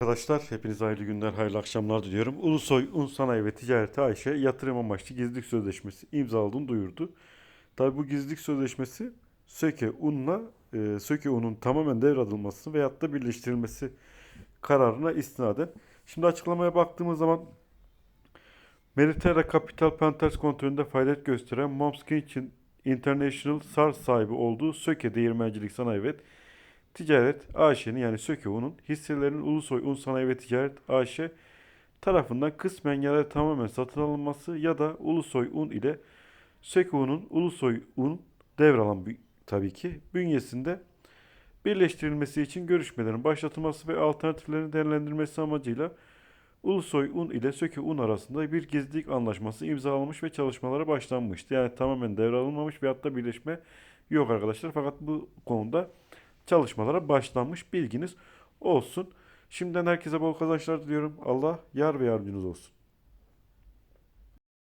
Arkadaşlar hepinize hayırlı günler, hayırlı akşamlar diliyorum. Ulusoy Un Sanayi ve Ticareti AŞ yatırım amaçlı gizlilik sözleşmesi imzaladığını duyurdu. Tabi bu gizlilik sözleşmesi Söke Un'la e, Söke Un'un tamamen devralınması veyahut da birleştirilmesi kararına istinaden. Şimdi açıklamaya baktığımız zaman Mediterra Capital Panthers kontrolünde faaliyet gösteren Momskin için International SARS sahibi olduğu Söke Değirmencilik Sanayi ve Ticaret AŞ'nin yani Sökeo'nun hisselerinin Ulusoy Un Sanayi ve Ticaret AŞ tarafından kısmen ya da tamamen satın alınması ya da Ulusoy Un ile Sökeo'nun Ulusoy Un devralan tabii ki bünyesinde birleştirilmesi için görüşmelerin başlatılması ve alternatiflerin değerlendirilmesi amacıyla Ulusoy Un ile Söke Un arasında bir gizlilik anlaşması imzalanmış ve çalışmalara başlanmıştı. Yani tamamen devralınmamış ve hatta birleşme yok arkadaşlar. Fakat bu konuda çalışmalara başlanmış bilginiz olsun. Şimdiden herkese bol kazançlar diliyorum. Allah yar ve yardımcınız olsun.